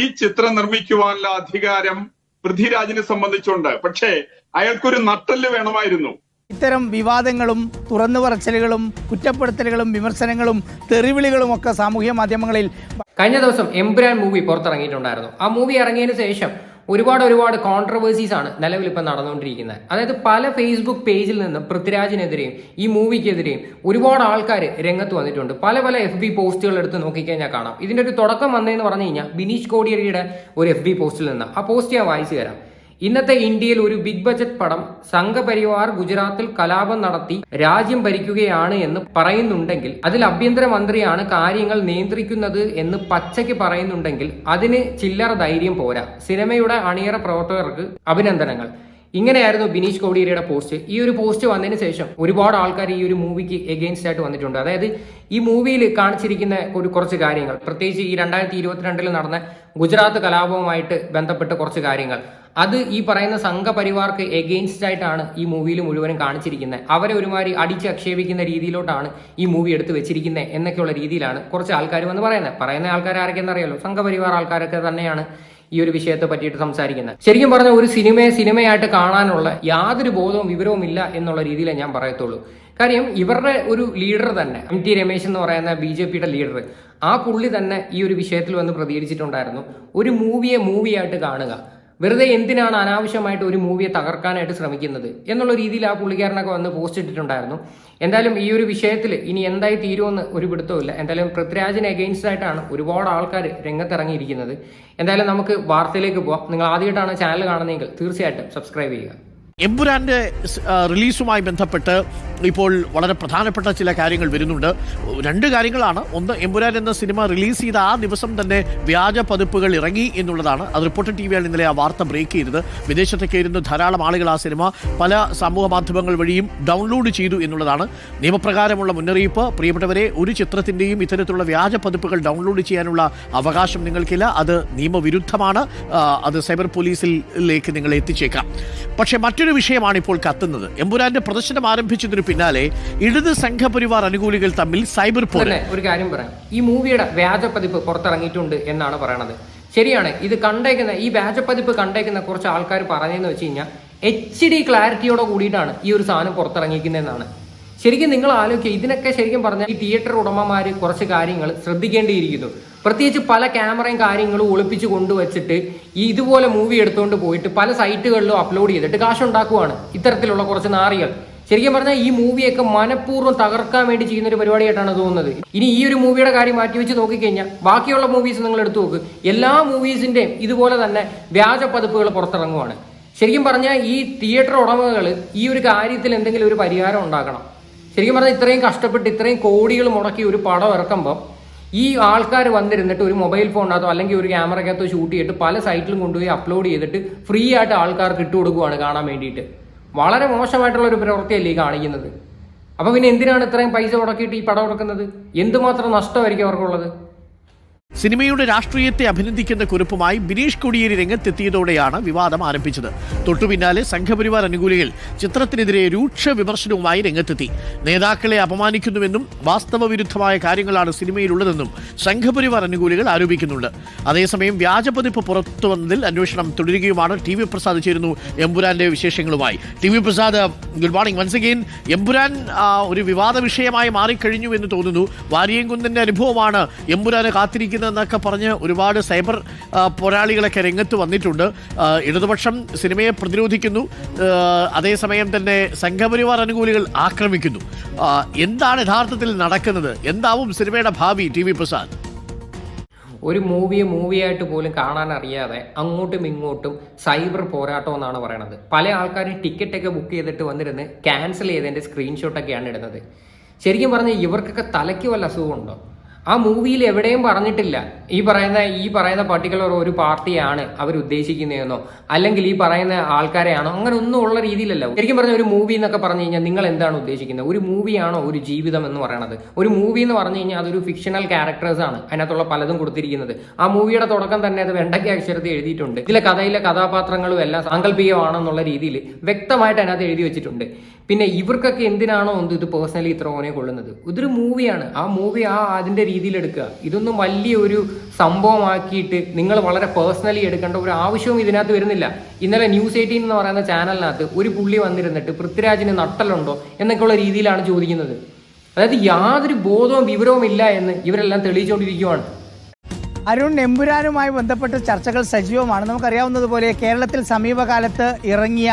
ഈ ചിത്രം നിർമ്മിക്കുവാനുള്ള അധികാരം പൃഥ്വിരാജിനെ സംബന്ധിച്ചുണ്ട്. പക്ഷേ അയാൾക്കൊരു നട്ടൽ വേണമായിരുന്നു. ഇത്തരം വിവാദങ്ങളും തുറന്നു പറച്ചിലുകളും കുറ്റപ്പെടുത്തലുകളും വിമർശനങ്ങളും തെറിവിളികളും ഒക്കെ സാമൂഹ്യ മാധ്യമങ്ങളിൽ കഴിഞ്ഞ ദിവസം എംബ്രാൻ മൂവി പുറത്തിറങ്ങിയിട്ടുണ്ടായിരുന്നു. ആ മൂവി ഇറങ്ങിയതിനു ശേഷം ഒരുപാട് ഒരുപാട് കോൺട്രവേഴ്സീസ് ആണ് നിലവിൽ ഇപ്പം നടന്നുകൊണ്ടിരിക്കുന്നത്. അതായത് പല ഫേസ്ബുക്ക് പേജിൽ നിന്നും പൃഥ്വിരാജിനെതിരെയും ഈ മൂവിക്കെതിരെയും ഒരുപാട് ആൾക്കാർ രംഗത്ത് വന്നിട്ടുണ്ട്. പല പല എഫ് ബി പോസ്റ്റുകൾ എടുത്ത് നോക്കിക്കഴിഞ്ഞാൽ കാണാം. ഇതിന്റെ ഒരു തുടക്കം വന്നതെന്ന് പറഞ്ഞു കഴിഞ്ഞാൽ ബിനീഷ് കോടിയേരിയുടെ ഒരു എഫ് ബി പോസ്റ്റിൽ നിന്ന്. ആ പോസ്റ്റ് ഞാൻ വായിച്ചു തരാം. ഇന്നത്തെ ഇന്ത്യയിൽ ഒരു ബിഗ് ബജറ്റ് പടം സംഘപരിവാർ ഗുജറാത്തിൽ കലാപം നടത്തി രാജ്യം ഭരിക്കുകയാണ് എന്ന് പറയുന്നുണ്ടെങ്കിൽ അതിൽ ആഭ്യന്തരമന്ത്രിയാണ് കാര്യങ്ങൾ നിയന്ത്രിക്കുന്നത് എന്ന് പച്ചയ്ക്ക് പറയുന്നുണ്ടെങ്കിൽ അതിന് ചില്ലറ ധൈര്യം പോരാ. സിനിമയുടെ അണിയറ പ്രവർത്തകർക്ക് അഭിനന്ദനങ്ങൾ. ഇങ്ങനെയായിരുന്നു ബിനീഷ് കോടിയേരിയുടെ പോസ്റ്റ്. ഈ ഒരു പോസ്റ്റ് വന്നതിന് ശേഷം ഒരുപാട് ആൾക്കാർ ഈ ഒരു മൂവിക്ക് എഗെയിൻസ്റ്റ് ആയിട്ട് വന്നിട്ടുണ്ട്. അതായത് ഈ മൂവിയിൽ കാണിച്ചിരിക്കുന്ന ഒരു കുറച്ച് കാര്യങ്ങൾ. പ്രത്യേകിച്ച് ഈ രണ്ടായിരത്തി ഇരുപത്തിരണ്ടിൽ നടന്ന ഗുജറാത്ത് കലാപവുമായിട്ട് ബന്ധപ്പെട്ട കുറച്ച് കാര്യങ്ങൾ. അത് ഈ പറയുന്ന സംഘപരിവാർക്ക് എഗെയിൻസ്റ്റ് ആയിട്ടാണ് ഈ മൂവിയിൽ മുഴുവനും കാണിച്ചിരിക്കുന്നത്. അവരെ ഒരുമാതിരി അടിച്ച് അക്ഷേപിക്കുന്ന രീതിയിലോട്ടാണ് ഈ മൂവി എടുത്ത് വെച്ചിരിക്കുന്നത് എന്നൊക്കെയുള്ള രീതിയിലാണ് കുറച്ച് ആൾക്കാർ വന്ന് പറയുന്നത്. പറയുന്ന ആൾക്കാർ ആരൊക്കെ എന്നറിയാലോ സംഘപരിവാർ ആൾക്കാരൊക്കെ തന്നെയാണ് ഈ ഒരു വിഷയത്തെ പറ്റിയിട്ട് സംസാരിക്കുന്നത്. ശരിക്കും പറഞ്ഞ ഒരു സിനിമയെ സിനിമയായിട്ട് കാണാനുള്ള യാതൊരു ബോധവും വിവരവും ഇല്ല എന്നുള്ള രീതിയിലേ ഞാൻ പറയത്തുള്ളൂ. കാര്യം ഇവരുടെ ഒരു ലീഡർ തന്നെ എം ടി രമേശ് എന്ന് പറയുന്ന ബി ജെ പിയുടെ ലീഡർ ആ പുള്ളി തന്നെ ഈ ഒരു വിഷയത്തിൽ വന്ന് പ്രതികരിച്ചിട്ടുണ്ടായിരുന്നു. ഒരു മൂവിയെ മൂവിയായിട്ട് കാണുക. വെറുതെ എന്തിനാണ് അനാവശ്യമായിട്ട് ഒരു മൂവിയെ തകർക്കാനായിട്ട് ശ്രമിക്കുന്നത്? എന്നുള്ള രീതിയിൽ ആ പുള്ളിക്കാരനൊക്കെ വന്ന് പോസ്റ്റ് ഇട്ടിട്ടുണ്ടായിരുന്നു. എന്തായാലും ഈ ഒരു വിഷയത്തിൽ ഇനി എന്തായി തീരുമെന്ന് ഒരു പിടുത്തമില്ല എന്തായാലും പൃഥ്വിരാജിന് എഗെയിൻസ്റ്റ് ആയിട്ടാണ് ഒരുപാട് ആൾക്കാർ രംഗത്തിറങ്ങിയിരിക്കുന്നത്. എന്തായാലും നമുക്ക് വാർത്തയിലേക്ക് പോവാം. നിങ്ങൾ ആദ്യമായിട്ടാണ് ചാനൽ കാണുന്നതെങ്കിൽ തീർച്ചയായിട്ടും സബ്സ്ക്രൈബ് ചെയ്യുക. എമ്പുരാന്റെ റിലീസുമായി ബന്ധപ്പെട്ട് ഇപ്പോൾ വളരെ പ്രധാനപ്പെട്ട ചില കാര്യങ്ങൾ വരുന്നുണ്ട്. രണ്ട് കാര്യങ്ങളാണ്. ഒന്ന് എമ്പുരാൻ എന്ന സിനിമ റിലീസ് ചെയ്ത ആ ദിവസം തന്നെ വ്യാജ പതിപ്പുകൾ ഇറങ്ങി എന്നുള്ളതാണ്. അത് റിപ്പോർട്ടർ ടി വിയാണ് ഇന്നലെ ആ വാർത്ത ബ്രേക്ക് ചെയ്തത്. വിദേശത്തൊക്കെ ഇരുന്ന് ധാരാളം ആളുകൾ ആ സിനിമ പല സമൂഹ മാധ്യമങ്ങൾ വഴിയും ഡൗൺലോഡ് ചെയ്തു എന്നുള്ളതാണ്. നിയമപ്രകാരമുള്ള മുന്നറിയിപ്പ്. പ്രിയപ്പെട്ടവരെ ഒരു ചിത്രത്തിന്റെയും ഇത്തരത്തിലുള്ള വ്യാജ പതിപ്പുകൾ ഡൗൺലോഡ് ചെയ്യാനുള്ള അവകാശം നിങ്ങൾക്കില്ല. അത് നിയമവിരുദ്ധമാണ്. അത് സൈബർ പോലീസിലേക്ക് നിങ്ങൾ എത്തിച്ചേക്കാം. പക്ഷേ മറ്റൊരു വിഷയമാണ് ഇപ്പോൾ കത്തുന്നത്. എമ്പുരാന്റെ പ്രദർശനം ആരംഭിച്ചതിന് പിന്നാലെ ഇടത് സംഘപരിവാർ അനുകൂലികൾ തമ്മിൽ സൈബർ പോലെ ഒരു കാര്യം പറയാം. ഈ മൂവിയുടെ വ്യാജ പതിപ്പ് പുറത്തിറങ്ങിയിട്ടുണ്ട് എന്നാണ് പറയണത്. ശരിയാണ് ഇത് കണ്ടേക്കുന്ന ഈ വ്യാജ പതിപ്പ് കണ്ടേക്കുന്ന കുറച്ച് ആൾക്കാർ പറഞ്ഞതെന്ന് വെച്ച് കഴിഞ്ഞാൽ എച്ച് ഡി ക്ലാരിറ്റിയോടെ കൂടിയിട്ടാണ് ഈ ഒരു സാധനം പുറത്തിറങ്ങിക്കുന്നതെന്നാണ് ശരിക്കും നിങ്ങൾ ആലോചിക്കുക ഇതിനൊക്കെ ശരിക്കും പറഞ്ഞാൽ ഈ തിയേറ്റർ ഉടമമാർ കുറച്ച് കാര്യങ്ങൾ ശ്രദ്ധിക്കേണ്ടിയിരിക്കുന്നു. പ്രത്യേകിച്ച് പല ക്യാമറയും കാര്യങ്ങളും ഒളിപ്പിച്ച് കൊണ്ടുവച്ചിട്ട് ഈ ഇതുപോലെ മൂവി എടുത്തുകൊണ്ട് പോയിട്ട് പല സൈറ്റുകളിലും അപ്ലോഡ് ചെയ്തിട്ട് കാശ് ഉണ്ടാക്കുവാണ് ഇത്തരത്തിലുള്ള കുറച്ച് നാറികൾ. ശരിക്കും പറഞ്ഞാൽ ഈ മൂവിയൊക്കെ മനഃപൂർവം തകർക്കാൻ വേണ്ടി ചെയ്യുന്ന ഒരു പരിപാടിയായിട്ടാണ് തോന്നുന്നത്. ഇനി ഈ ഒരു മൂവിയുടെ കാര്യം മാറ്റി വെച്ച് നോക്കിക്കഴിഞ്ഞാൽ ബാക്കിയുള്ള മൂവീസ് നിങ്ങൾ എടുത്തു നോക്ക്. എല്ലാ മൂവീസിന്റെയും ഇതുപോലെ തന്നെ വ്യാജ പതിപ്പുകൾ പുറത്തിറങ്ങുവാണ്. ശരിക്കും പറഞ്ഞാൽ ഈ തിയേറ്റർ ഉടമകൾ ഈ ഒരു കാര്യത്തിൽ എന്തെങ്കിലും ഒരു പരിഹാരം ഉണ്ടാക്കണം. ശരിക്കും പറഞ്ഞാൽ ഇത്രയും കഷ്ടപ്പെട്ട് ഇത്രയും കോടികൾ മുടക്കി ഒരു പടം ഇറക്കുമ്പോൾ ഈ ആൾക്കാർ വന്നിരുന്നിട്ട് ഒരു മൊബൈൽ ഫോണിനകത്തോ അല്ലെങ്കിൽ ഒരു ക്യാമറയ്ക്കകത്തോ ഷൂട്ട് ചെയ്തിട്ട് പല സൈറ്റിലും കൊണ്ടുപോയി അപ്ലോഡ് ചെയ്തിട്ട് ഫ്രീ ആയിട്ട് ആൾക്കാർക്ക് ഇട്ട് കൊടുക്കുവാണ് കാണാൻ വേണ്ടിയിട്ട്. വളരെ മോശമായിട്ടുള്ള ഒരു പ്രവൃത്തിയല്ലേ ഈ കാണിക്കുന്നത്. അപ്പോൾ പിന്നെ എന്തിനാണ് ഇത്രയും പൈസ മുടക്കിയിട്ട് ഈ പടം എടുക്കുന്നത്? എന്തുമാത്രം നഷ്ടമായിരിക്കും അവർക്കുള്ളത്? സിനിമയുടെ രാഷ്ട്രീയത്തെ അഭിനന്ദിക്കുന്ന കുറിപ്പുമായി ബിനീഷ് കൊടിയേരി രംഗത്തെത്തിയതോടെയാണ് വിവാദം ആരംഭിച്ചത്. തൊട്ടുപിന്നാലെ സംഘപരിവാർ അനുകൂലികൾ ചിത്രത്തിനെതിരെ രൂക്ഷ വിമർശനവുമായി രംഗത്തെത്തി. നേതാക്കളെ അപമാനിക്കുന്നുവെന്നും വാസ്തവ വിരുദ്ധമായ കാര്യങ്ങളാണ് സിനിമയിലുള്ളതെന്നും സംഘപരിവാർ അനുകൂലികൾ ആരോപിക്കുന്നുണ്ട്. അതേസമയം വ്യാജപതിപ്പ് പുറത്തു വന്നതിൽ അന്വേഷണം തുടരുകയുമാണ് ടി വി പ്രസാദ് ചേരുന്നു എമ്പുരാന്റെ വിശേഷങ്ങളുമായി. T V Prasad good morning once again Empuraan ഒരു വിവാദ വിഷയമായി മാറിക്കഴിഞ്ഞു എന്ന് തോന്നുന്നു. വാരിയംകുന്നന്റെ അനുഭവമാണ് എംപുരാനെ എമ്പുരാനെ കാത്തിരിക്കുന്നതെന്നൊക്കെ പറഞ്ഞ് ഒരുപാട് സൈബർ പോരാളികളൊക്കെ രംഗത്ത് വന്നിട്ടുണ്ട്. ഇടതുപക്ഷം സിനിമയെ പ്രതിരോധിക്കുന്നു. അതേസമയം തന്നെ സംഘപരിവാർ അനുകൂലികൾ ആക്രമിക്കുന്നു. എന്താണ് യഥാർത്ഥത്തിൽ നടക്കുന്നത്? എന്താവും സിനിമയുടെ ഭാവി ടി വി പ്രസാദ്? ഒരു മൂവിയെ മൂവിയായിട്ട് പോലും കാണാൻ അറിയാതെ അങ്ങോട്ടും ഇങ്ങോട്ടും സൈബർ പോരാട്ടം എന്നാണ് പറയണത്. പല ആൾക്കാരും ടിക്കറ്റൊക്കെ ബുക്ക് ചെയ്തിട്ട് വന്നിരുന്ന് ക്യാൻസൽ ചെയ്തതിന്റെ സ്ക്രീൻഷോട്ടൊക്കെയാണ് ഇടുന്നത്. ശരിക്കും പറഞ്ഞാൽ ഇവർക്കൊക്കെ തലയ്ക്ക് വല്ല അസുഖമുണ്ടോ? ആ മൂവിയിൽ എവിടെയും പറഞ്ഞിട്ടില്ല. ഈ പറയുന്ന ഈ പറയുന്ന പർട്ടിക്കുലർ ഒരു പാർട്ടിയാണ് അവർ ഉദ്ദേശിക്കുന്നതെന്നോ അല്ലെങ്കിൽ ഈ പറയുന്ന ആൾക്കാരെയാണോ അങ്ങനെ ഒന്നും ഉള്ള രീതിയിലല്ല. ശരിക്കും പറഞ്ഞ ഒരു മൂവി എന്നൊക്കെ പറഞ്ഞു കഴിഞ്ഞാൽ നിങ്ങൾ എന്താണ് ഉദ്ദേശിക്കുന്നത്? ഒരു മൂവിയാണോ ഒരു ജീവിതം എന്ന് പറയണത്? ഒരു മൂവി എന്ന് പറഞ്ഞു കഴിഞ്ഞാൽ അതൊരു ഫിക്ഷണൽ ക്യാരക്ടേഴ്സ് ആണ് അതിനകത്തുള്ള പലതും കൊടുത്തിരിക്കുന്നത്. ആ മൂവിയുടെ തുടക്കം തന്നെ അത് വെണ്ടയ്ക്ക അക്ഷരത്തിൽ എഴുതിയിട്ടുണ്ട്. ഇതിലെ കഥയിലെ കഥാപാത്രങ്ങളും എല്ലാം സാങ്കല്പികമാണെന്നുള്ള രീതിയിൽ വ്യക്തമായിട്ട് അതിനകത്ത് എഴുതി വെച്ചിട്ടുണ്ട്. പിന്നെ ഇവർക്കൊക്കെ എന്തിനാണോ എന്ത് ഇത് പേഴ്സണലി ഇത്ര ഓനെ കൊള്ളുന്നത്? ഇതൊരു മൂവിയാണ് ആ മൂവി ആ അതിന്റെ രീതിയിൽ എടുക്കുക. ഇതൊന്നും വലിയൊരു സംഭവമാക്കിയിട്ട് നിങ്ങൾ വളരെ പേഴ്സണലി എടുക്കേണ്ട ഒരു ആവശ്യവും ഇതിനകത്ത് വരുന്നില്ല. ഇന്നലെ ന്യൂസ് എയ്റ്റീൻ എന്ന് പറയുന്ന ചാനലിനകത്ത് ഒരു പുള്ളി വന്നിരുന്നിട്ട് പൃഥ്വിരാജിന് നട്ടലുണ്ടോ എന്നൊക്കെയുള്ള രീതിയിലാണ് ചോദിക്കുന്നത്. അതായത് യാതൊരു ബോധവും വിവരവും ഇല്ല എന്ന് ഇവരെല്ലാം തെളിയിച്ചുകൊണ്ടിരിക്കുവാണ്. അരുൺ എമ്പുരാനുമായി ബന്ധപ്പെട്ട ചർച്ചകൾ സജീവമാണ്. നമുക്കറിയാവുന്നതുപോലെ കേരളത്തിൽ സമീപകാലത്ത് ഇറങ്ങിയ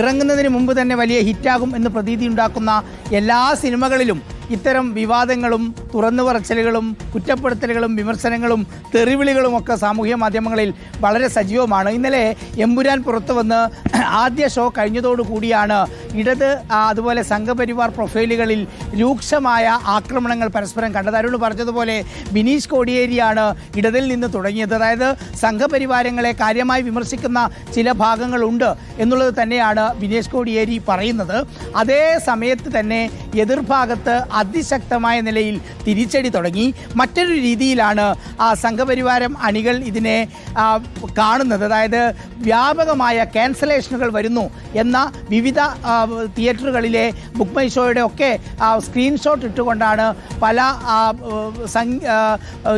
ഇറങ്ങുന്നതിന് മുമ്പ് തന്നെ വലിയ ഹിറ്റാകും എന്ന് പ്രതീതി ഉണ്ടാക്കുന്ന എല്ലാ സിനിമകളിലും ഇത്തരം വിവാദങ്ങളും തുറന്നു പറച്ചിലുകളും കുറ്റപ്പെടുത്തലുകളും വിമർശനങ്ങളും തെറിവിളികളും ഒക്കെ സാമൂഹ്യ മാധ്യമങ്ങളിൽ വളരെ സജീവമാണ്. ഇന്നലെ എമ്പുരാൻ പുറത്തു വന്ന് ആദ്യ ഷോ കഴിഞ്ഞതോടുകൂടിയാണ് ഇടത് അതുപോലെ സംഘപരിവാർ പ്രൊഫൈലുകളിൽ രൂക്ഷമായ ആക്രമണങ്ങൾ പരസ്പരം കണ്ടത്. അരുൺ പറഞ്ഞതുപോലെ ബിനീഷ് കോടിയേരിയാണ് ഇടതിൽ നിന്ന് തുടങ്ങിയത്. അതായത് സംഘപരിവാരങ്ങളെ കാര്യമായി വിമർശിക്കുന്ന ചില ഭാഗങ്ങളുണ്ട് എന്നുള്ളത് തന്നെയാണ് ബിനീഷ് കോടിയേരി പറയുന്നത്. അതേ സമയത്ത് തന്നെ എതിർഭാഗത്ത് അതിശക്തമായ നിലയിൽ തിരിച്ചടി തുടങ്ങി. മറ്റൊരു രീതിയിലാണ് സംഘപരിവാരം അണികൾ ഇതിനെ കാണുന്നത്. അതായത് വ്യാപകമായ ക്യാൻസലേഷനുകൾ വരുന്നു എന്ന വിവിധ തിയേറ്ററുകളിലെ ബുക്ക് മൈ ഷോയുടെ ഒക്കെ സ്ക്രീൻഷോട്ട് ഇട്ടുകൊണ്ടാണ് പല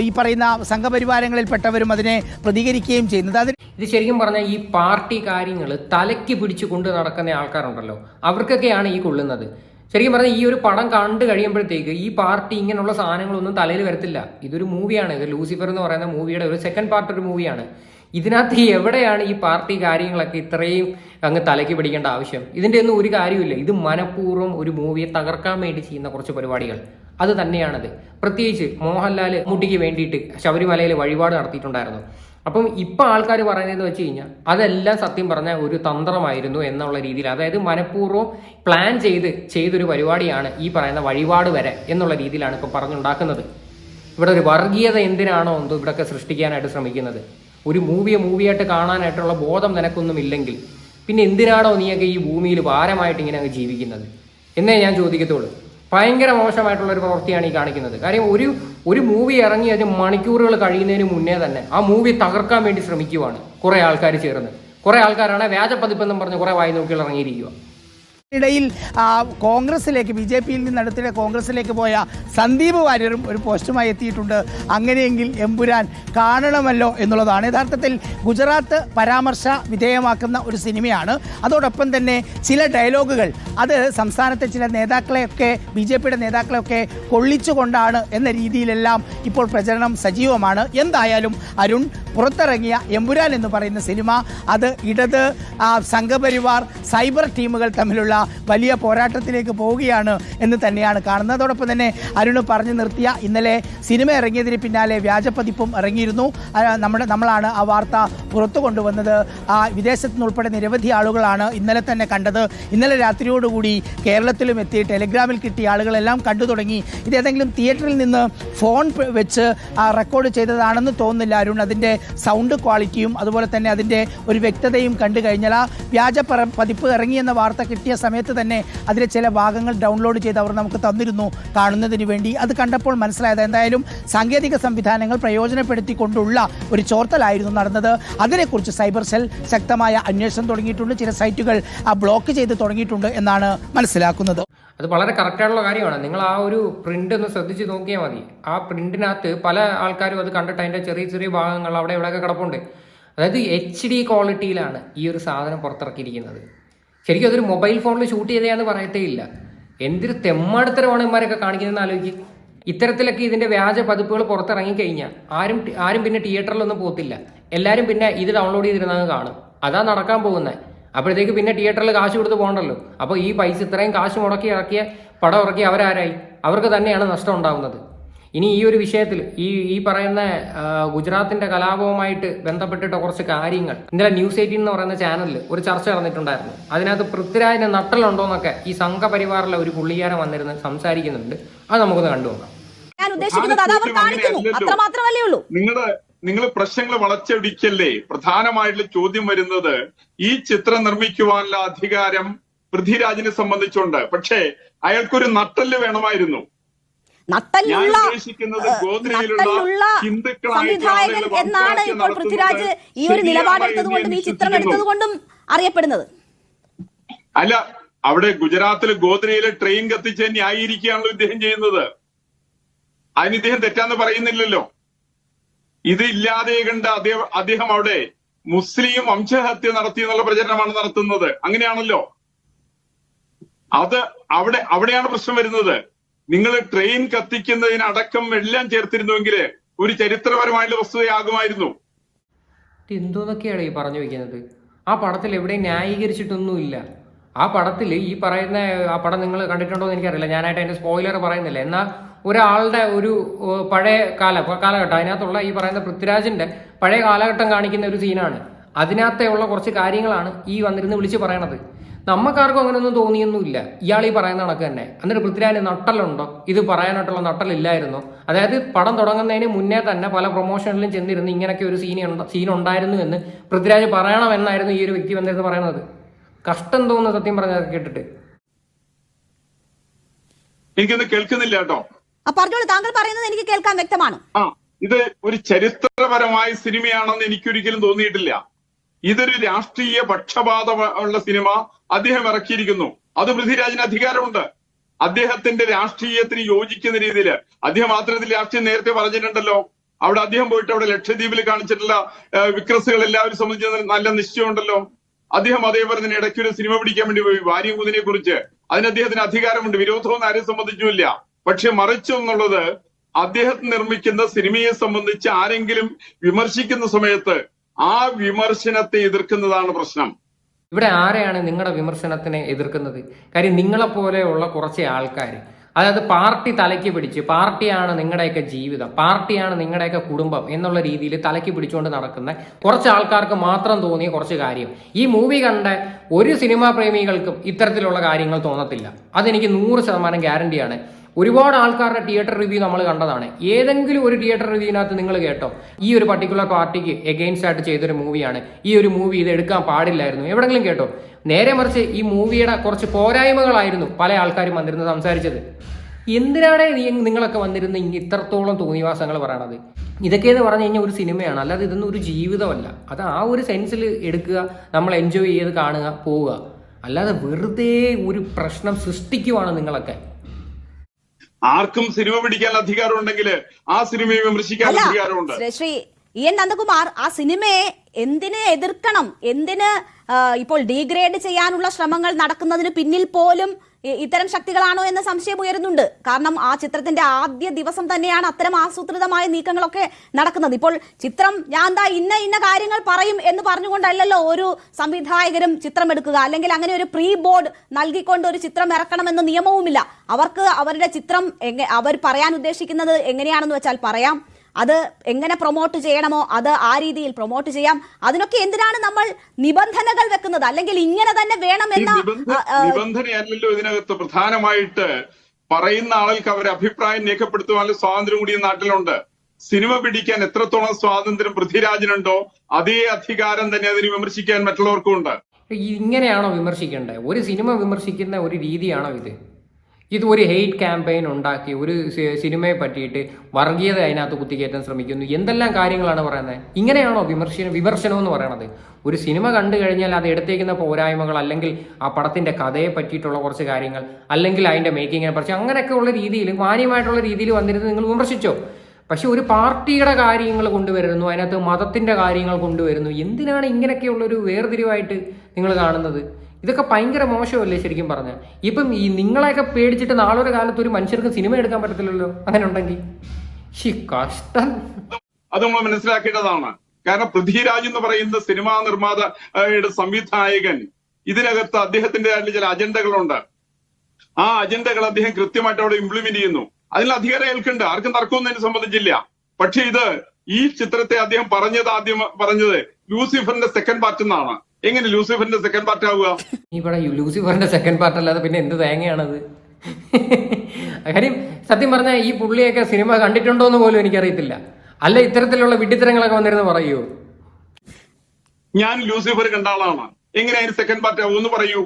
ഈ പറയുന്ന സംഘപരിവാരങ്ങളിൽപ്പെട്ടവരും അതിനെ പ്രതികരിക്കുകയും ചെയ്യുന്നത്. അതിന് ഇത് ശരിക്കും പറഞ്ഞാൽ ഈ പാർട്ടി കാര്യങ്ങൾ തലയ്ക്ക് പിടിച്ചു കൊണ്ട് നടക്കുന്ന ആൾക്കാരുണ്ടല്ലോ. അവർക്കൊക്കെയാണ് ഈ കൊള്ളുന്നത്. ശരിക്കും പറഞ്ഞാൽ ഈ ഒരു പടം കണ്ടു കഴിയുമ്പോഴത്തേക്ക് ഈ പാർട്ടി ഇങ്ങനെയുള്ള സാധനങ്ങളൊന്നും തലയിൽ വരത്തില്ല. ഇതൊരു മൂവിയാണ്. ഇത് ലൂസിഫർ എന്ന് പറയുന്ന മൂവിയുടെ ഒരു സെക്കൻഡ് പാർട്ട് ഒരു മൂവിയാണ്. ഇതിനകത്ത് എവിടെയാണ് ഈ പാർട്ടി കാര്യങ്ങളൊക്കെ ഇത്രയും അങ്ങ് തലയ്ക്ക് പിടിക്കേണ്ട ആവശ്യം? ഇതിന്റെ ഒന്നും ഒരു കാര്യമില്ല ഇത് മനഃപൂർവം ഒരു മൂവിയെ തകർക്കാൻ വേണ്ടി ചെയ്യുന്ന കുറച്ച് പരിപാടികൾ. അത് തന്നെയാണത്. പ്രത്യേകിച്ച് മോഹൻലാൽ മുട്ടിക്ക് വേണ്ടിയിട്ട് ശബരിമലയിൽ വഴിപാട് നടത്തിയിട്ടുണ്ടായിരുന്നു. അപ്പം ഇപ്പൊ ആൾക്കാർ പറയുന്നതെന്ന് വെച്ച് കഴിഞ്ഞാൽ അതെല്ലാം സത്യം പറഞ്ഞ ഒരു തന്ത്രമായിരുന്നു എന്നുള്ള രീതിയിൽ അതായത് മനഃപൂർവം പ്ലാൻ ചെയ്ത് ചെയ്തൊരു പരിപാടിയാണ് ഈ പറയുന്ന വഴിപാട് വരെ എന്നുള്ള രീതിയിലാണ് ഇപ്പൊ പറഞ്ഞുണ്ടാക്കുന്നത്. ഇവിടെ ഒരു വർഗീയത എന്തിനാണോ എന്തോ ഇവിടെയൊക്കെ സൃഷ്ടിക്കാനായിട്ട് ശ്രമിക്കുന്നത്. ഒരു മൂവിയെ മൂവിയായിട്ട് കാണാനായിട്ടുള്ള ബോധം നിനക്കൊന്നും ഇല്ലെങ്കിൽ പിന്നെ എന്തിനാണോ നീയൊക്കെ ഈ ഭൂമിയിൽ ഭാരമായിട്ട് ഇങ്ങനെ അങ്ങ് ജീവിക്കുന്നത്? എന്നേ ഞാൻ ചോദിക്കത്തുള്ളൂ. ഭയങ്കര മോശമായിട്ടുള്ള ഒരു പ്രവൃത്തിയാണ് ഈ കാണിക്കുന്നത്. കാര്യം ഒരു ഒരു മൂവി ഇറങ്ങി അത് മണിക്കൂറുകൾ കഴിയുന്നതിന് മുന്നേ തന്നെ ആ മൂവി തകർക്കാൻ വേണ്ടി ശ്രമിക്കുവാണ് കുറെ ആൾക്കാർ ചേർന്ന്. കുറെ ആൾക്കാരാണ് വ്യാജ പതിപ്പെന്നും പറഞ്ഞ് കുറെ വായി നോക്കികൾ ഇറങ്ങിയിരിക്കുക ഇടയിൽ കോൺഗ്രസിലേക്ക് ബി ജെ പിയിൽ നിന്ന് അടുത്തിടെ കോൺഗ്രസിലേക്ക് പോയ സന്ദീപ് വാര്യരും ഒരു പോസ്റ്റുമായി എത്തിയിട്ടുണ്ട്. അങ്ങനെയെങ്കിൽ എമ്പുരാൻ കാണണമല്ലോ എന്നുള്ളതാണ്. യഥാർത്ഥത്തിൽ ഗുജറാത്ത് പരാമർശ വിധേയമാക്കുന്ന ഒരു സിനിമയാണ്. അതോടൊപ്പം തന്നെ ചില ഡയലോഗുകൾ അത് സംസ്ഥാനത്തെ ചില നേതാക്കളെയൊക്കെ ബി ജെ പിയുടെ നേതാക്കളെയൊക്കെ കൊള്ളിച്ചുകൊണ്ടാണ് എന്ന രീതിയിലെല്ലാം ഇപ്പോൾ പ്രചരണം സജീവമാണ്. എന്തായാലും അരുൺ പുറത്തിറങ്ങിയ എമ്പുരാൻ എന്ന് പറയുന്ന സിനിമ അത് ഇടത് സംഘപരിവാർ സൈബർ ടീമുകൾ തമ്മിലുള്ള വലിയ പോരാട്ടത്തിലേക്ക് പോവുകയാണ് എന്ന് തന്നെയാണ് കാണുന്നത്. അതോടൊപ്പം തന്നെ അരുൺ പറഞ്ഞു നിർത്തിയ ഇന്നലെ സിനിമ ഇറങ്ങിയതിന് പിന്നാലെ വ്യാജപ്പതിപ്പും ഇറങ്ങിയിരുന്നു. നമ്മുടെ നമ്മളാണ് ആ വാർത്ത പുറത്തു കൊണ്ടുവന്നത്. ആ, വിദേശത്തു നിന്നുൾപ്പെടെ നിരവധി ആളുകളാണ് ഇന്നലെ തന്നെ കണ്ടത്. ഇന്നലെ രാത്രിയോടുകൂടി കേരളത്തിലും എത്തി ടെലിഗ്രാമിൽ കിട്ടിയ ആളുകളെല്ലാം കണ്ടു തുടങ്ങി. ഇത് ഏതെങ്കിലും തിയേറ്ററിൽ നിന്ന് ഫോൺ വെച്ച് റെക്കോർഡ് ചെയ്തതാണെന്ന് തോന്നുന്നില്ല അരുൺ. അതിന്റെ സൗണ്ട് ക്വാളിറ്റിയും അതുപോലെ തന്നെ അതിന്റെ ഒരു വ്യക്തതയും കണ്ടു കഴിഞ്ഞാൽ ആ വ്യാജ പതിപ്പ് ഇറങ്ങിയെന്ന വാർത്ത കിട്ടിയ സമയത്ത് തന്നെ അതിലെ ചില ഭാഗങ്ങൾ ഡൗൺലോഡ് ചെയ്ത് അവർ നമുക്ക് തന്നിരുന്നു കാണുന്നതിന് വേണ്ടി. അത് കണ്ടപ്പോൾ മനസ്സിലായത് എന്തായാലും സാങ്കേതിക സംവിധാനങ്ങൾ പ്രയോജനപ്പെടുത്തിക്കൊണ്ടുള്ള ഒരു ചോർത്തലായിരുന്നു നടന്നത്. അതിനെക്കുറിച്ച് സൈബർ സെൽ ശക്തമായ അന്വേഷണം തുടങ്ങിയിട്ടുണ്ട്. ചില സൈറ്റുകൾ ബ്ലോക്ക് ചെയ്ത് തുടങ്ങിയിട്ടുണ്ട് എന്നാണ് മനസ്സിലാക്കുന്നത്. അത് വളരെ കറക്റ്റായിട്ടുള്ള കാര്യമാണ്. നിങ്ങൾ ആ ഒരു പ്രിന്റ് ഒന്ന് ശ്രദ്ധിച്ച് നോക്കിയാൽ മതി. ആ പ്രിന്റിനകത്ത് പല ആൾക്കാരും അത് കണ്ടിട്ട് അതിന്റെ ചെറിയ ചെറിയ ഭാഗങ്ങൾ അവിടെ ഇവിടെയൊക്കെ കിടപ്പുണ്ട്. അതായത് എച്ച് ഡി ക്വാളിറ്റിയിലാണ് ഈ ഒരു സാധനം പുറത്തിറക്കിയിരിക്കുന്നത്. ശരിക്കും അതൊരു മൊബൈൽ ഫോണിൽ ഷൂട്ട് ചെയ്തതാന്ന് പറയത്തേ ഇല്ല എന്തൊരു തെമ്മാടത്തരമാണ് ഇമാരൊക്കെ കാണിക്കുന്നതെന്ന് ആലോചിക്കും. ഇത്തരത്തിലൊക്കെ ഇതിന്റെ വ്യാജ പതിപ്പുകൾ പുറത്തിറങ്ങിക്കഴിഞ്ഞാൽ ആരും ആരും പിന്നെ തിയേറ്ററിലൊന്നും പോകത്തില്ല. എല്ലാവരും പിന്നെ ഇത് ഡൗൺലോഡ് ചെയ്തിരുന്നങ്ങ് കാണും. അതാ നടക്കാൻ പോകുന്നത് അപ്പോഴത്തേക്ക് പിന്നെ തിയേറ്ററിൽ കാശ് കൊടുത്ത് പോകണ്ടല്ലോ. അപ്പോൾ ഈ പൈസ ഇത്രയും കാശ് മുടക്കി ഇറക്കിയ പടം ഇറക്കി അവരാരായി? അവർക്ക് തന്നെയാണ് നഷ്ടം ഉണ്ടാവുന്നത്. ഇനി ഈ ഒരു വിഷയത്തിൽ ഈ ഈ പറയുന്ന ഗുജറാത്തിന്റെ കലാപവുമായിട്ട് ബന്ധപ്പെട്ടിട്ട് കുറച്ച് കാര്യങ്ങൾ. ഇന്നലെ ന്യൂസ് എയ്റ്റീൻ എന്ന് പറയുന്ന ചാനലിൽ ഒരു ചർച്ച നടന്നിട്ടുണ്ടായിരുന്നു. അതിനകത്ത് പൃഥ്വിരാജിന് നട്ടലുണ്ടോന്നൊക്കെ ഈ സംഘപരിവാറിലെ ഒരു പുള്ളിയാരം വന്നിരുന്ന് സംസാരിക്കുന്നുണ്ട്. അത് നമുക്കൊന്ന് കണ്ടുപോകാം ഞാൻ ഉദ്ദേശിക്കുന്നത് അത് അവർ കാണിക്കുന്നു. അത്ര മാത്രമല്ലേ ഉള്ളൂ. നിങ്ങൾ നിങ്ങൾ പ്രശ്നങ്ങൾ വളച്ചൊടിക്കല്ലേ? പ്രധാനമായിട്ടുള്ള ചോദ്യം വരുന്നത് ഈ ചിത്രം നിർമ്മിക്കുവാനുള്ള അധികാരം പൃഥ്വിരാജിനെ സംബന്ധിച്ചുണ്ട്. പക്ഷേ അയാൾക്കൊരു നട്ടൽ വേണമായിരുന്നു. നട്ടലുള്ള നട്ടലുള്ള സംവിധായകൻ എന്നാണ് ഇപ്പോൾ പൃഥ്വിരാജ് ഈ ഒരു നിലപാടെടുത്തത് കൊണ്ടും ഈ ചിത്രം. എടുത്തത് കൊണ്ടും അറിയപ്പെടുന്നത്. അല്ല അവിടെ ഗുജറാത്തിൽ ഗോദ്രയിലെ ട്രെയിൻ കത്തിച്ച് ന്യായീകരിക്കുകയാണല്ലോ ഇദ്ദേഹം ചെയ്യുന്നത്. അതിന് ഇദ്ദേഹം തെറ്റാന്ന് പറയുന്നില്ലല്ലോ. ഇത് ഇല്ലാതെ കണ്ട് അദ്ദേഹം അദ്ദേഹം അവിടെ മുസ്ലിം വംശഹത്യ നടത്തി എന്നുള്ള പ്രചരണമാണ് നടത്തുന്നത്. അങ്ങനെയാണല്ലോ. അത് അവിടെ അവിടെയാണ് പ്രശ്നം വരുന്നത്. നിങ്ങൾ ട്രെയിൻ കത്തിക്കുന്നതിനടക്കം എല്ലാം ചേർത്തിരുന്നുവെങ്കിൽ ഒരു ചരിത്രപരമായിട്ടുള്ള വസ്തുതയാകുമായിരുന്നു. എന്തോന്നൊക്കെയാണ് ഈ പറഞ്ഞു വെക്കുന്നത്. ആ പടത്തിൽ എവിടെയും ന്യായീകരിച്ചിട്ടൊന്നുമില്ല. ആ പടത്തിൽ ഈ പറയുന്ന ആ പടം നിങ്ങൾ കണ്ടിട്ടുണ്ടോ എന്ന് എനിക്കറിയില്ല. ഞാനായിട്ട് അതിന്റെ സ്പോയിലർ പറയുന്നില്ല. എന്നാൽ ഒരാളുടെ ഒരു പഴയ കാല കാലഘട്ടം. അതിനകത്തുള്ള ഈ പറയുന്ന പൃഥ്വിരാജിന്റെ പഴയ കാലഘട്ടം കാണിക്കുന്ന ഒരു സീനാണ് അതിനകത്തെ ഉള്ള കുറച്ച് കാര്യങ്ങളാണ് ഈ വന്നിരുന്ന് വിളിച്ച് പറയണത്. നമ്മക്കാർക്കും അങ്ങനെയൊന്നും തോന്നിയൊന്നുമില്ല. ഇയാൾ ഈ പറയുന്ന കണക്ക് തന്നെ. എന്നിട്ട് പൃഥ്വിരാജിന് നട്ടലുണ്ടോ? ഇത് പറയാനായിട്ടുള്ള നട്ടലില്ലായിരുന്നോ? അതായത് പടം തുടങ്ങുന്നതിന് മുന്നേ തന്നെ പല പ്രൊമോഷനിലും ചെന്നിരുന്നു ഇങ്ങനെയൊക്കെ ഒരു സീൻ സീൻ ഉണ്ടായിരുന്നു എന്ന് പൃഥ്വിരാജ് പറയണമെന്നായിരുന്നു ഈ ഒരു വ്യക്തി വന്നിരുന്ന് പറയുന്നത്. കഷ്ടം തോന്നുന്നു സത്യം പറഞ്ഞത് കേട്ടിട്ട്. എനിക്കൊന്ന് കേൾക്കുന്നില്ല കേട്ടോ. ആ പറഞ്ഞോളൂ. താങ്കൾ പറയുന്നത് എനിക്ക് കേൾക്കാൻ വ്യക്തമാണ്. ആ ഇത് ഒരു ചരിത്രപരമായ സിനിമയാണെന്ന് എനിക്കൊരിക്കലും തോന്നിയിട്ടില്ല. ഇതൊരു രാഷ്ട്രീയ പക്ഷപാതമുള്ള സിനിമ അദ്ദേഹം ഇറക്കിയിരിക്കുന്നു. അത് പൃഥ്വിരാജിന് അധികാരമുണ്ട്. അദ്ദേഹത്തിന്റെ രാഷ്ട്രീയത്തിന് യോജിക്കുന്ന രീതിയിൽ അദ്ദേഹം മാത്രത്തിൽ രാഷ്ട്രീയം നേരത്തെ പറഞ്ഞിട്ടുണ്ടല്ലോ. അവിടെ അദ്ദേഹം പോയിട്ട് അവിടെ ലക്ഷദ്വീപിൽ കാണിച്ചിട്ടുള്ള വിക്രസുകൾ എല്ലാവരും സംബന്ധിച്ച് നല്ല നിശ്ചയമുണ്ടല്ലോ. അദ്ദേഹം അതേപോലെ തന്നെ ഇടയ്ക്ക് ഒരു സിനിമ പിടിക്കാൻ വേണ്ടി പോയി കുതിനെ കുറിച്ച്. അതിന് അദ്ദേഹത്തിന് അധികാരമുണ്ട്. വിരോധമൊന്നും ആരെയും സംബന്ധിച്ചുമില്ല. പക്ഷെ മറിച്ചു എന്നുള്ളത് അദ്ദേഹം നിർമ്മിക്കുന്ന സിനിമയെ സംബന്ധിച്ച് ആരെങ്കിലും വിമർശിക്കുന്ന സമയത്ത് ആ വിമർശനത്തെ എതിർക്കുന്നതാണ് പ്രശ്നം. ഇവിടെ ആരെയാണ് നിങ്ങളുടെ വിമർശനത്തിനെ എതിർക്കുന്നത്? കാര്യം നിങ്ങളെ പോലെയുള്ള കുറച്ച് ആൾക്കാർ അതായത് പാർട്ടി തലയ്ക്ക് പിടിച്ച് പാർട്ടിയാണ് നിങ്ങളുടെയൊക്കെ ജീവിതം പാർട്ടിയാണ് നിങ്ങളുടെയൊക്കെ കുടുംബം എന്നുള്ള രീതിയിൽ തലയ്ക്ക് പിടിച്ചുകൊണ്ട് നടക്കുന്ന കുറച്ച് ആൾക്കാർക്ക് മാത്രം തോന്നിയ കുറച്ച് കാര്യം. ഈ മൂവി കണ്ട ഒരു സിനിമാ പ്രേമികൾക്കും ഇത്തരത്തിലുള്ള കാര്യങ്ങൾ തോന്നത്തില്ല. അതെനിക്ക് നൂറ് ശതമാനം ഗ്യാരണ്ടിയാണ്. ഒരുപാട് ആൾക്കാരുടെ തിയേറ്റർ റിവ്യൂ നമ്മൾ കണ്ടതാണ്. ഏതെങ്കിലും ഒരു തിയേറ്റർ റിവ്യൂവിനകത്ത് നിങ്ങൾ കേട്ടോ ഈ ഒരു പർട്ടിക്കുലർ പാർട്ടിക്ക് എഗെയിൻസ്റ്റ് ആയിട്ട് ചെയ്തൊരു മൂവിയാണ്. ഈ ഒരു മൂവി ഇത് എടുക്കാൻ പാടില്ലായിരുന്നു. എവിടെങ്കിലും കേട്ടോ? നേരെ മറിച്ച് ഈ മൂവിയുടെ കുറച്ച് പോരായ്മകളായിരുന്നു പല ആൾക്കാരും വന്നിരുന്ന് സംസാരിച്ചത്. എന്തിനാണ് നിങ്ങളൊക്കെ വന്നിരുന്ന് ഇത്രത്തോളം തോന്നിവാസങ്ങൾ പറയണത്? ഇതൊക്കെ എന്ന് പറഞ്ഞു കഴിഞ്ഞാൽ ഒരു സിനിമയാണ്. അല്ലാതെ ഇതൊന്നും ഒരു ജീവിതമല്ല. അത് ആ ഒരു സെൻസിൽ എടുക്കുക നമ്മൾ എൻജോയ് ചെയ്ത് കാണുക പോവുക. അല്ലാതെ വെറുതെ ഒരു പ്രശ്നം സൃഷ്ടിക്കുവാണ് നിങ്ങളൊക്കെ. ആർക്കും സിനിമ പിടിക്കാൻ അധികാരം ഉണ്ടെങ്കിൽ ആ സിനിമയെ വിമർശിക്കാൻ അധികാരമുണ്ട്. ശ്രീ- ഇ എൻ നന്ദകുമാർ ആ സിനിമയെ എന്തിനെ എതിർക്കണം? എന്തിന് ഇപ്പോൾ ഡീഗ്രേഡ് ചെയ്യാനുള്ള ശ്രമങ്ങൾ നടക്കുന്നതിന് പിന്നിൽ പോലും ഇത്തരം ശക്തികളാണോ എന്ന സംശയം ഉയരുന്നുണ്ട്. കാരണം ആ ചിത്രത്തിന്റെ ആദ്യ ദിവസം തന്നെയാണ് അത്തരം ആസൂത്രിതമായ നീക്കങ്ങളൊക്കെ നടക്കുന്നത്. ഇപ്പോൾ ചിത്രം ഞാൻ എന്താ ഇന്ന ഇന്ന കാര്യങ്ങൾ പറയും എന്ന് പറഞ്ഞുകൊണ്ടല്ലല്ലോ ഒരു സംവിധായകരും ചിത്രം എടുക്കുക. അല്ലെങ്കിൽ അങ്ങനെ ഒരു പ്രീ ബോർഡ് നൽകിക്കൊണ്ട് ഒരു ചിത്രം ഇറക്കണമെന്ന നിയമവുമില്ല. അവർക്ക് അവരുടെ ചിത്രം അവർ പറയാൻ ഉദ്ദേശിക്കുന്നത് എങ്ങനെയാണെന്ന് വെച്ചാൽ പറയാം. അത് എങ്ങനെ പ്രൊമോട്ട് ചെയ്യണമോ അത് ആ രീതിയിൽ പ്രൊമോട്ട് ചെയ്യാം. അതിനൊക്കെ എന്തിനാണ് നമ്മൾ നിബന്ധനകൾ വെക്കുന്നത്? അല്ലെങ്കിൽ ഇങ്ങനെ തന്നെ വേണം വേണമെന്ന നിബന്ധനയല്ലല്ലോ ഇതിനകത്ത് പ്രധാനമായിട്ട് പറയുന്ന ആളുകൾക്ക് അവരെ അഭിപ്രായം രേഖപ്പെടുത്തുവാനുള്ള സ്വാതന്ത്ര്യം കൂടി നാട്ടിലുണ്ട്. സിനിമ പിടിക്കാൻ എത്രത്തോളം സ്വാതന്ത്ര്യം പൃഥ്വിരാജിനുണ്ടോ അതേ അധികാരം തന്നെ അതിന് വിമർശിക്കാൻ മറ്റുള്ളവർക്കും ഉണ്ട് ഇങ്ങനെയാണോ വിമർശിക്കേണ്ടത്? ഒരു സിനിമ വിമർശിക്കുന്ന ഒരു രീതിയാണോ ഇത്? ഇത് ഒരു ഹെയ്റ്റ് ക്യാമ്പയിൻ ഉണ്ടാക്കി ഒരു സിനിമയെ പറ്റിയിട്ട് വർഗീയത അതിനകത്ത് കുത്തിക്കയറ്റാൻ ശ്രമിക്കുന്നു. എന്തെല്ലാം കാര്യങ്ങളാണ് പറയുന്നത്? ഇങ്ങനെയാണോ വിമർശനം വിമർശനം എന്ന് പറയണത്? ഒരു സിനിമ കണ്ടു കഴിഞ്ഞാൽ അത് എടുത്തേക്കുന്ന പോരായ്മകൾ അല്ലെങ്കിൽ ആ പടത്തിന്റെ കഥയെ പറ്റിയിട്ടുള്ള കുറച്ച് കാര്യങ്ങൾ അല്ലെങ്കിൽ അതിന്റെ മേക്കിങ്ങിനെ പറിച്ച് അങ്ങനെയൊക്കെ ഉള്ള രീതിയിൽ മാന്യമായിട്ടുള്ള രീതിയിൽ വന്നിരുന്ന് നിങ്ങൾ വിമർശിച്ചോ? പക്ഷെ ഒരു പാർട്ടിയുടെ കാര്യങ്ങൾ കൊണ്ടുവരുന്നു അതിനകത്ത് മതത്തിന്റെ കാര്യങ്ങൾ കൊണ്ടുവരുന്നു. എന്തിനാണ് ഇങ്ങനെയൊക്കെയുള്ളൊരു വേർതിരിവായിട്ട് നിങ്ങൾ കാണുന്നത്? ഇതൊക്കെ ഭയങ്കര മോശമല്ലേ ശരിക്കും പറഞ്ഞാൽ ഇപ്പം ഈ നിങ്ങളെയൊക്കെ പേടിച്ചിട്ട് നാളൊരു കാലത്ത് ഒരു മനുഷ്യർക്ക് സിനിമ എടുക്കാൻ പറ്റത്തില്ലല്ലോ? അങ്ങനെ ഉണ്ടെങ്കിൽ കഷ്ടം. അത് നമ്മൾ മനസ്സിലാക്കേണ്ടതാണ്. കാരണം പൃഥ്വിരാജ് എന്ന് പറയുന്ന സിനിമാ നിർമ്മാതയുടെ സംവിധായകൻ ഇതിനകത്ത് അദ്ദേഹത്തിന്റെ ചില അജണ്ടകളുണ്ട്. ആ അജണ്ടകൾ അദ്ദേഹം കൃത്യമായിട്ട് അവിടെ ഇംപ്ലിമെന്റ് ചെയ്യുന്നു. അതിൽ അധികാരം ഏൽക്കുന്നുണ്ട് ആർക്കും തർക്കമൊന്നും അതിനെ സംബന്ധിച്ചില്ല. പക്ഷെ ഇത് ഈ ചിത്രത്തെ അദ്ദേഹം പറഞ്ഞത് ആദ്യം പറഞ്ഞത് ലൂസിഫറിന്റെ സെക്കൻഡ് പാർട്ട് എന്നാണ്. എങ്ങനെ ലൂസിഫറിന്റെ സെക്കൻഡ് പാർട്ട് ആവുക? ഈ പടം ലൂസിഫറിന്റെ സെക്കൻഡ് പാർട്ട് അല്ലാതെ പിന്നെ എന്ത് തേങ്ങയാണത്? കാര്യം സത്യം പറഞ്ഞാൽ ഈ പുള്ളിയൊക്കെ സിനിമ കണ്ടിട്ടുണ്ടോ എന്ന് പോലും എനിക്കറിയത്തില്ല. അല്ല ഇത്തരത്തിലുള്ള വിഡിത്തരങ്ങളൊക്കെ വന്നിരുന്ന് പറയൂ. ഞാൻ ലൂസിഫർ കണ്ട ആളാണ്. എങ്ങനെ അതിന് സെക്കൻഡ് പാർട്ട് ആവും എന്ന് പറയൂ.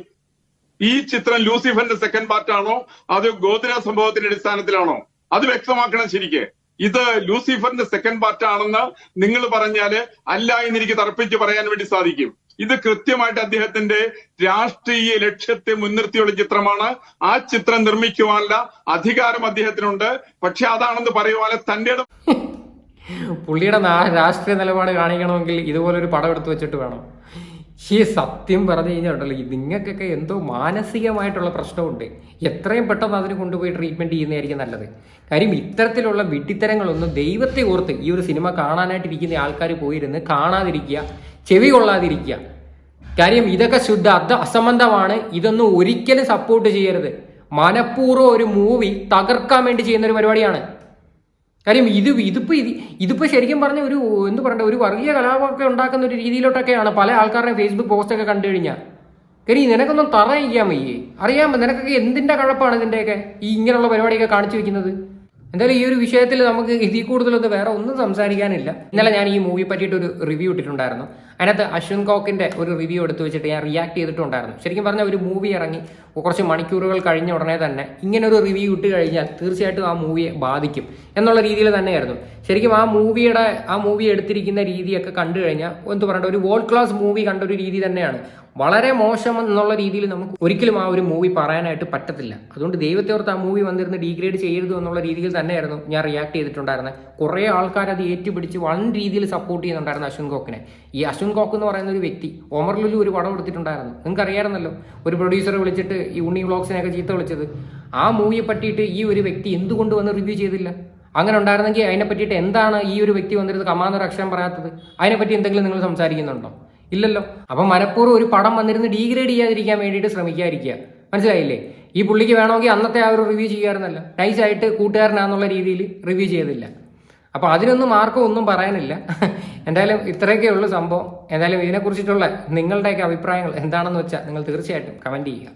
ഈ ചിത്രം ലൂസിഫറിന്റെ സെക്കൻഡ് പാർട്ട് ആണോ? അത് ഗോത്ര സംഭവത്തിന്റെ അടിസ്ഥാനത്തിലാണോ? അത് വ്യക്തമാക്കണം ശരിക്ക്. ഇത് ലൂസിഫറിന്റെ സെക്കൻഡ് പാർട്ട് ആണെന്ന് നിങ്ങൾ പറഞ്ഞാൽ അല്ല എന്ന് എനിക്ക് തർപ്പിച്ച് പറയാൻ വേണ്ടി സാധിക്കും. ഇത് കൃത്യമായിട്ട് അദ്ദേഹത്തിന്റെ രാഷ്ട്രീയ ലക്ഷ്യത്തെ മുൻനിർത്തിയുള്ള ചിത്രമാണ്. ആ ചിത്രം നിർമ്മിക്കുവാനുള്ള അധികാരം അദ്ദേഹത്തിനുണ്ട്. പക്ഷെ അതാണെന്ന് പറയുവാനെ തന്റെ പുള്ളിയുടെ രാഷ്ട്രീയ നിലപാട് കാണിക്കണമെങ്കിൽ ഇതുപോലൊരു പടം എടുത്തു വെച്ചിട്ട് വേണം. ഈ സത്യം പറഞ്ഞു കഴിഞ്ഞാൽ ഉണ്ടല്ലോ നിങ്ങൾക്കൊക്കെ എന്തോ മാനസികമായിട്ടുള്ള പ്രശ്നമുണ്ട്. എത്രയും പെട്ടെന്ന് അതിന് കൊണ്ടുപോയി ട്രീറ്റ്മെന്റ് ചെയ്യുന്നതായിരിക്കും നല്ലത്. കാര്യം ഇത്തരത്തിലുള്ള വിഡ്ഢിത്തരങ്ങളൊന്നും ദൈവത്തെ ഓർത്ത് ഈ ഒരു സിനിമ കാണാനായിട്ടിരിക്കുന്ന ആൾക്കാർ പോയിരുന്ന് കാണാതിരിക്കുക ചെവി കൊള്ളാതിരിക്കുക. കാര്യം ഇതൊക്കെ ശുദ്ധ അത അസംബന്ധമാണ്. ഇതൊന്നും ഒരിക്കലും സപ്പോർട്ട് ചെയ്യരുത്. മനഃപൂർവം ഒരു മൂവി തകർക്കാൻ വേണ്ടി ചെയ്യുന്ന ഒരു പരിപാടിയാണ്. കാര്യം ഇത് ഇതിപ്പോൾ ഇത് ഇതിപ്പോൾ ശരിക്കും പറഞ്ഞ ഒരു എന്ത് പറയണ്ട ഒരു വർഗീയ കലാപമൊക്കെ ഉണ്ടാക്കുന്ന ഒരു രീതിയിലോട്ടൊക്കെയാണ് പല ആൾക്കാരുടെ ഫേസ്ബുക്ക് പോസ്റ്റൊക്കെ കണ്ടു കഴിഞ്ഞാൽ കാര്യം നിനക്കൊന്നും തറയിക്കാൻ വയ്യേ അറിയാമോ നിനക്കൊക്കെ എന്തിന്റെ കഴപ്പാണ് ഇതിന്റെയൊക്കെ ഈ ഇങ്ങനെയുള്ള പരിപാടിയൊക്കെ കാണിച്ചു വെക്കുന്നത്. എന്തായാലും ഈ ഒരു വിഷയത്തിൽ നമുക്ക് ഇതിൽ കൂടുതലൊന്നും വേറെ ഒന്നും സംസാരിക്കാനില്ല. ഇന്നലെ ഞാൻ ഈ മൂവി പറ്റിയിട്ടൊരു റിവ്യൂ ഇട്ടിട്ടുണ്ടായിരുന്നു. അതിനകത്ത് അശ്വിൻ കോക്കിന്റെ ഒരു റിവ്യൂ എടുത്തു വെച്ചിട്ട് ഞാൻ റിയാക്ട് ചെയ്തിട്ടുണ്ടായിരുന്നു. ശരിക്കും പറഞ്ഞാൽ ഒരു മൂവി ഇറങ്ങി കുറച്ച് മണിക്കൂറുകൾ കഴിഞ്ഞ ഉടനെ തന്നെ ഇങ്ങനെ ഒരു റിവ്യൂ ഇട്ട് കഴിഞ്ഞാൽ തീർച്ചയായിട്ടും ആ മൂവിയെ ബാധിക്കും എന്നുള്ള രീതിയിൽ തന്നെയായിരുന്നു. ശരിക്കും ആ മൂവിയുടെ ആ മൂവി എടുത്തിരിക്കുന്ന രീതിയൊക്കെ കണ്ടു കഴിഞ്ഞാൽ എന്ത് പറയണ്ട ഒരു വേൾഡ് ക്ലാസ് മൂവി കണ്ട ഒരു രീതി തന്നെയാണ്. വളരെ മോശം എന്നുള്ള രീതിയിൽ നമുക്ക് ഒരിക്കലും ആ ഒരു മൂവി പറയാനായിട്ട് പറ്റത്തില്ല. അതുകൊണ്ട് ദൈവത്തെ ഓർത്ത് ആ മൂവി വന്നിരുന്ന് ഡീഗ്രേഡ് ചെയ്യരുത് എന്നുള്ള രീതിയിൽ തന്നെയായിരുന്നു ഞാൻ റിയാക്ട് ചെയ്തിട്ടുണ്ടായിരുന്നത്. കുറേ ആൾക്കാർ അത് ഏറ്റുപിടിച്ച് വൻ രീതിയിൽ സപ്പോർട്ട് ചെയ്യുന്നുണ്ടായിരുന്നു അശ്വിൻ കോക്കിനെ. ഈ അശ്വിൻ കോക്ക് എന്ന് പറയുന്ന ഒരു വ്യക്തി. ഓമർ ലുലു ഒരു പടം എടുത്തിട്ടുണ്ടായിരുന്നു. നിങ്ങൾക്ക് അറിയാമായിരുന്നല്ലോ ഒരു പ്രൊഡ്യൂസറെ വിളിച്ചിട്ട് ഈ ഉണ്ണി വ്ളോഗ്സിനെയൊക്കെ ചീത്ത വിളിച്ചത്. ആ മൂവിയെ പറ്റിയിട്ട് ഈ ഒരു വ്യക്തി എന്തുകൊണ്ട് വന്ന് റിവ്യൂ ചെയ്തില്ല? അങ്ങനെ ഉണ്ടായിരുന്നെങ്കിൽ അതിനെ പറ്റിയിട്ട് എന്താണ് ഈ ഒരു വ്യക്തി വന്നിരുന്നത്? കമാന്നൊരു അക്ഷരം പറയാത്തത്. അതിനെപ്പറ്റി എന്തെങ്കിലും നിങ്ങൾ സംസാരിക്കുന്നുണ്ടോ? ഇല്ലല്ലോ. അപ്പം മനഃപൂർവം ഒരു പടം വന്നിരുന്ന് ഡീഗ്രേഡ് ചെയ്യാതിരിക്കാൻ വേണ്ടിയിട്ട് ശ്രമിക്കാതിരിക്കുക. മനസ്സിലായില്ലേ? ഈ പുള്ളിക്ക് വേണമെങ്കിൽ അന്നത്തെ ആ ഒരു റിവ്യൂ ചെയ്യാറുന്നല്ല നൈസായിട്ട് കൂട്ടുകാരനാന്നുള്ള രീതിയിൽ റിവ്യൂ ചെയ്തില്ല. അപ്പോൾ അതിനൊന്നും ആർക്കും ഒന്നും പറയാനില്ല. എന്തായാലും ഇത്രയൊക്കെ ഉള്ളൂ സംഭവം. എന്തായാലും ഇതിനെക്കുറിച്ചിട്ടുള്ള നിങ്ങളുടെയൊക്കെ അഭിപ്രായങ്ങൾ എന്താണെന്ന് വെച്ചാൽ നിങ്ങൾ തീർച്ചയായിട്ടും കമന്റ് ചെയ്യുക.